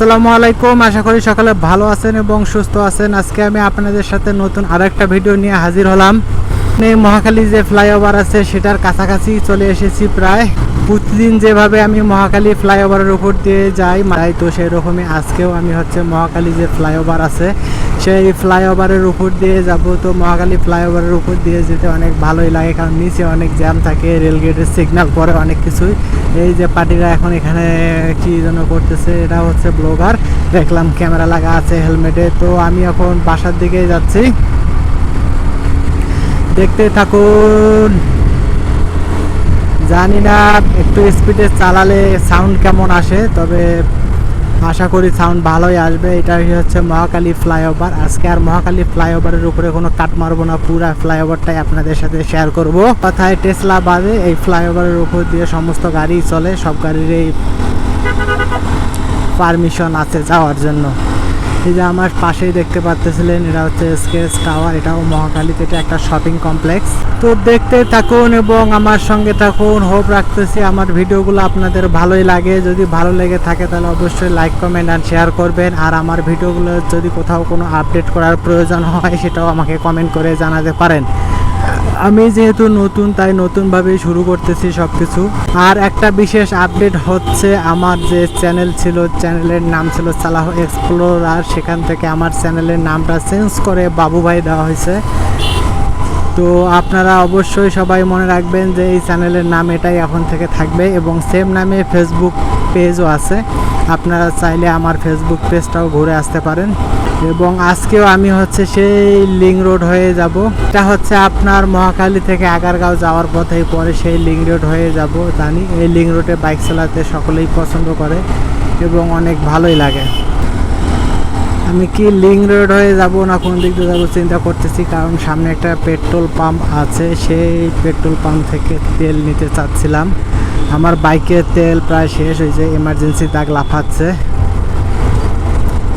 আসসালামু আলাইকুম। আশা করি সকালে ভালো আছেন এবং সুস্থ আছেন। আজকে আমি আপনাদের সাথে নতুন আরেকটা ভিডিও নিয়ে হাজির হলাম। এই মহাকালী যে ফ্লাইওভার আছে, সেটার কাছাকাছি চলে এসেছি প্রায়। প্রতিদিন যেভাবে আমি মহাকালী ফ্লাইওভারের উপর দিয়ে যাই মারাই তো সেরকমই আজকেও আমি হচ্ছে মহাকালী যে ফ্লাইওভার আছে সেই ফ্লাইওভারের উপর দিয়ে যাব তো মহাখালী ফ্লাইওভারের উপর দিয়ে যেতে অনেক ভালোই লাগে, কারণ নিচে অনেক জ্যাম থাকে, রেলগেটের সিগন্যাল পরে অনেক কিছুই। এই যে পার্টিরা এখন এখানে কি যেন করতেছে এটা হচ্ছে ব্লগার দেখলাম ক্যামেরা লাগা আছে হেলমেটে তো আমি এখন বাসার দিকে যাচ্ছি। দেখতে থাকুন। জানি না একটু স্পিডে চালালে সাউন্ড কেমন আসে, তবে আশা করি সাউন্ড ভালোই আসবে। এটা হচ্ছে মহাকালী ফ্লাইওভার আজকে আর মহাকালী ফ্লাইওভারের উপরে কোনো কাট মারবো না। পুরো ফ্লাইওভারটাই আপনাদের সাথে শেয়ার করব। কথায় টেসলা বাদে এই ফ্লাইওভারের উপর দিয়ে সমস্ত গাড়ি চলে। সব গাড়ির এই পারমিশন আছে যাওয়ার জন্য। এই যে আমার পাশেই দেখতে পাচ্তেছিলেন এটা হচ্ছে স্কেচ টাওয়ার এটাও মহাকালীতে এটা একটা শপিং কমপ্লেক্স তো দেখতে থাকুন এবং আমার সঙ্গে থাকুন। হোপ রাখতেছি আমার ভিডিওগুলো আপনাদের ভালোই লাগে। যদি ভালো লেগে থাকে তাহলে অবশ্যই লাইক কমেন্ট আর শেয়ার করবেন। আর আমার ভিডিওগুলো যদি কোথাও কোনো আপডেট করার প্রয়োজন হয়, সেটাও আমাকে কমেন্ট করে জানাতে পারেন। আমি যেহেতু নতুন, তাই নতুনভাবে শুরু করতেছি সব কিছু আর একটা বিশেষ আপডেট হচ্ছে, আমার যে চ্যানেল ছিল চ্যানেলের নাম ছিল সালাহ এক্সপ্লোরার সেখান থেকে আমার চ্যানেলের নামটা চেঞ্জ করে বাবুভাই দেওয়া হয়েছে। তো আপনারা অবশ্যই সবাই মনে রাখবেন যে এই চ্যানেলের নাম এটাই এখন থেকে থাকবে এবং সেম নামে ফেসবুক পেজও আছে। আপনারা চাইলে আমার ফেসবুক পেজটাও ঘুরে আসতে পারেন। এবং আজকেও আমি হচ্ছে সেই লিং রোড হয়ে যাব। এটা হচ্ছে আপনার মহাকালী থেকে আগারগাঁও যাওয়ার পথেই পরে সেই লিং রোড হয়ে যাব। জানি এই লিং রোডে বাইক চালাতে সকলেই পছন্দ করে এবং অনেক ভালোই লাগে। আমি কি লিং রোড হয়ে যাব না কোন দিক দিয়ে যাব চিন্তা করতেছি, কারণ সামনে একটা পেট্রোল পাম্প আছে, সেই পেট্রোল পাম্প থেকে তেল নিতে চাচ্ছিলাম। আমার বাইকের তেল প্রায় শেষ হয়েছে এমার্জেন্সি দাগ লাফাচ্ছে।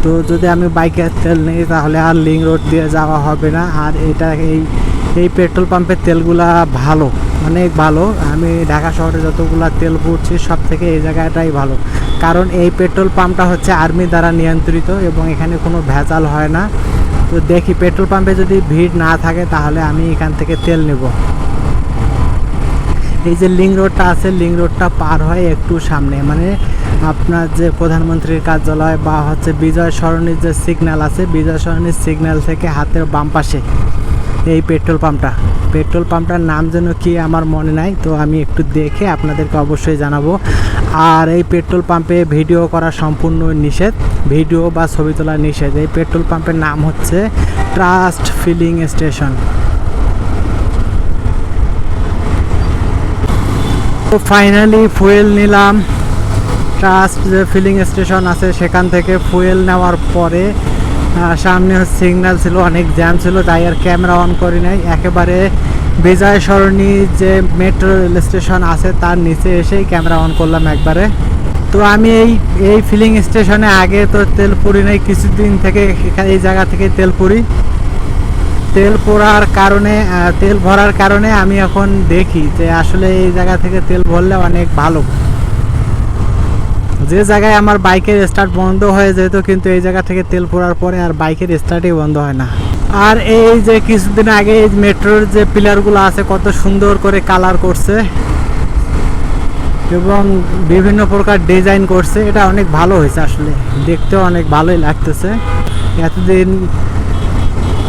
তো যদি আমি বাইকের তেল নিই, তাহলে আর লিং রোড দিয়ে যাওয়া হবে না। আর এটা এই এই পেট্রোল পাম্পের তেলগুলা ভালো। অনেক ভালো। আমি ঢাকা শহরে যতগুলা তেল পুড়ছি সব থেকে এই জায়গাটাই ভালো। কারণ এই পেট্রোল পাম্পটা হচ্ছে আর্মি দ্বারা নিয়ন্ত্রিত এবং এখানে কোনো ভেজাল হয় না। তো দেখি, পেট্রোল পাম্পে যদি ভিড় না থাকে, তাহলে আমি এখান থেকে তেল নেব। এই যে লিং রোডটা আছে, লিং রোডটা পার হয় একটু সামনে। মানে আপনার যে প্রধানমন্ত্রীর কার্যালয় বা হচ্ছে বিজয় সরণির যে সিগন্যাল আছে, বিজয় সরণির সিগন্যাল থেকে হাতের বাম পাশে। এই পেট্রোল পাম্পটা। পেট্রোল পাম্পটার নাম যেন কি আমার মনে নাই, তো আমি একটু দেখে আপনাদেরকে অবশ্যই জানাব। আর এই পেট্রোল পাম্পে ভিডিও করা সম্পূর্ণ নিষেধ, ভিডিও বা ছবি তোলা নিষেধ। এই পেট্রোল পাম্পের নাম হচ্ছে ট্রাস্ট ফিলিং স্টেশন। তো ফাইনালি ফুয়েল নিলাম। ট্রাস্ট যে ফিলিং স্টেশন আছে, সেখান থেকে ফুয়েল নেওয়ার পরে সামনে সিগন্যাল ছিল, অনেক জ্যাম ছিল, তাই আর ক্যামেরা অন করি নাই। একেবারে বিজয় সরণি যে মেট্রো রেল স্টেশন আছে, তার নিচে এসেই ক্যামেরা অন করলাম একবারে। তো আমি এই এই ফিলিং স্টেশনে আগে তো তেল পুরি নাই, কিছুদিন থেকে এই জায়গা থেকে তেল পুরি। তেল পোড়ার কারণে তেল ভরার কারণে আমি এখন দেখি যে আসলে এই জায়গা থেকে তেল ভরলে অনেক ভালো। যে জায়গায় আমার বাইকের স্টার্ট বন্ধ হয়ে যেত কিন্তু এই জায়গা থেকে তেল পোড়ার পরে আর বাইকের স্টার্টই বন্ধ হয় না। আর এই যে কিছুদিন আগে এই মেট্রোর যে পিলারগুলো আছে কত সুন্দর করে কালার করছে এবং বিভিন্ন প্রকার ডিজাইন করছে, এটা অনেক ভালো হয়েছে আসলে। দেখতেও অনেক ভালোই লাগতেছে। এতদিন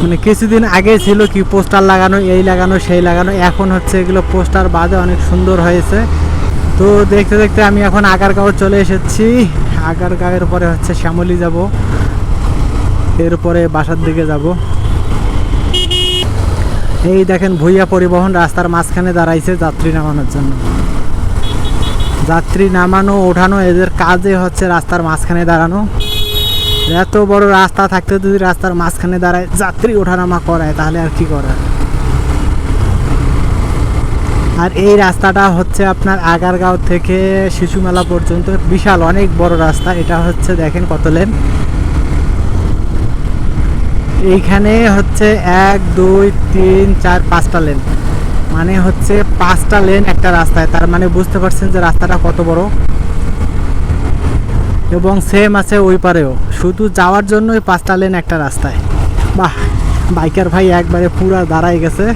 মানে কিছুদিন আগে ছিল কি পোস্টার লাগানো, এই লাগানো, সেই লাগানো, এখন হচ্ছে এগুলো পোস্টার বাদে অনেক সুন্দর হয়েছে। তো দেখতে দেখতে আমি এখন আগারগাঁও চলে এসেছি। আগারগাঁওয়ের পরে হচ্ছে শ্যামলি যাব। এরপরে বাসার দিকে যাব। এই দেখেন ভুইয়া পরিবহন রাস্তার মাঝখানে দাঁড়াইছে যাত্রী নামানোর জন্য। যাত্রী নামানো, ওঠানো, এদের কাজে হচ্ছে রাস্তার মাঝখানে দাঁড়ানো। এত বড় রাস্তা থাকতে যদি রাস্তার মাঝখানে দাঁড়ায় যাত্রী ওঠানামা করায়, তাহলে আর কি করার? আর এই রাস্তাটা হচ্ছে আপনার আগারগাঁও থেকে শিশুমেলা পর্যন্ত। বিশাল, অনেক বড় রাস্তা। এটা হচ্ছে দেখেন কত লেন। এইখানে হচ্ছে এক, দুই, তিন, চার, পাঁচটা লেন। মানে হচ্ছে পাঁচটা লেন একটা রাস্তায়। তার মানে বুঝতে পারছেন যে রাস্তাটা কত বড়। এবং সেম আছে ওই পারেও। শুধু যাওয়ার জন্যই পাঁচটা লেন একটা রাস্তায়। বাহ! বাইকার ভাই একবারে পুরা দাঁড়াই গেছে।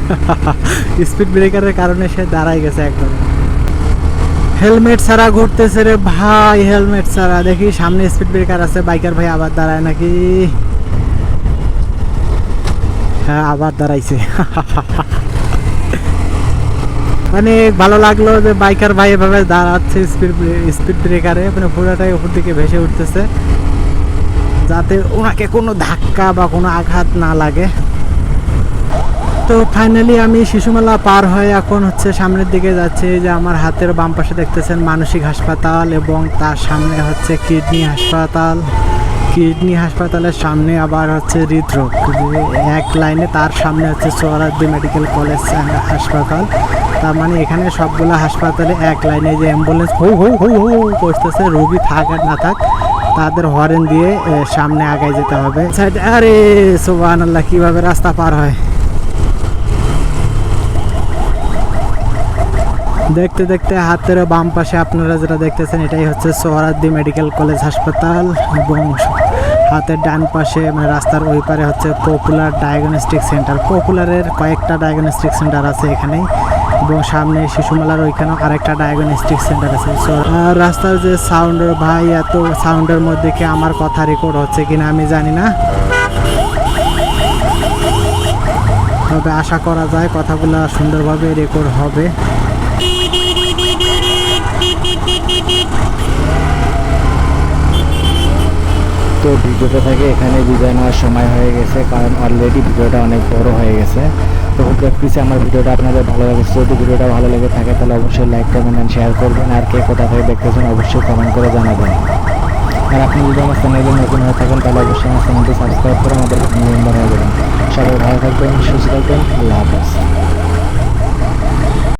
স্পিড ব্রেকারের কারণে সে দাঁড়াই গেছে একবারে। হেলমেট ছাড়া ঘুরতেছে রে ভাই হেলমেট ছাড়া। দেখি সামনে স্পিড ব্রেকার আছে বাইকার ভাই আবার দাঁড়ায় নাকি? হ্যাঁ আবার দাঁড়াইছে। মানে ভালো লাগল যে বাইকার ভাই এভাবে দাঁড়াচ্ছে স্পিড স্পিড ব্রেকারে মানে পুরোটাই উপর দিকে ভেসে উঠতেছে। যাতে ওনাকে কোনো ধাক্কা বা কোনো আঘাত না লাগে। তো ফাইনালি আমি শিশুমেলা পার হয়ে এখন হচ্ছে সামনের দিকে যাচ্ছি, যে আমার হাতের বাম পাশে দেখতেছেন মানসিক হাসপাতাল এবং তার সামনে হচ্ছে কিডনি হাসপাতাল। কিডনি হাসপাতালের সামনে আবার হচ্ছে হৃদরোগ এক লাইনে তার সামনে হচ্ছে সোহরাদ্দি মেডিকেল কলেজ হাসপাতাল। তার মানে এখানে সবগুলো হাসপাতালে এক লাইনে যে অ্যাম্বুলেন্স হৌ হৌ হৌ হৌ করতেছে, রোগী থাক আর না থাক, তাদের হরেন দিয়ে সামনে আগায় যেতে হবে। আরে সোবান আল্লাহ কীভাবে রাস্তা পার হয়? দেখতে দেখতে হাতের বাম পাশে আপনারা যেটা দেখতেছেন, এটাই হচ্ছে সোহরাদ্দি মেডিকেল কলেজ হাসপাতাল এবং হাতের ডান পাশে মানে রাস্তার ওই পারে হচ্ছে পপুলার ডায়াগনস্টিক সেন্টার। পপুলারের কয়েকটা ডায়াগনস্টিক সেন্টার আছে এখানে এবং সামনে শিশুমেলার ওইখানেও আরেকটা ডায়াগনস্টিক সেন্টার আছে। রাস্তার যে সাউন্ড ভাই, এত সাউন্ডের মধ্যে কি আমার কথা রেকর্ড হচ্ছে কিনা আমি জানি না। তবে আশা করা যায় কথাগুলো সুন্দরভাবে রেকর্ড হবে। তো ভিডিওটা থেকে এখানে বিদায় নেওয়ার সময় হয়ে গেছে, কারণ অলরেডি ভিডিওটা অনেক বড় হয়ে গেছে। তো হোপ দেখতেছি আমার ভিডিওটা আপনাদের ভালো লাগছে যদি ভিডিওটা ভালো লেগে থাকে তাহলে অবশ্যই লাইক কমেন্ট অ্যান্ড শেয়ার করবেন। আর কে কোথা থেকে দেখতেছেন অবশ্যই কমেন্ট করে জানাবেন। আর আপনি যদি আমার চ্যানেলে নতুন হয়ে থাকেন, তাহলে অবশ্যই আমার চ্যানেলটি সাবস্ক্রাইব করে আমাদের মেম্বার হয়ে যাবেন। সবাই ভালো থাকবেন, সুস্থ থাকবেন, আল্লাহ হাফেজ।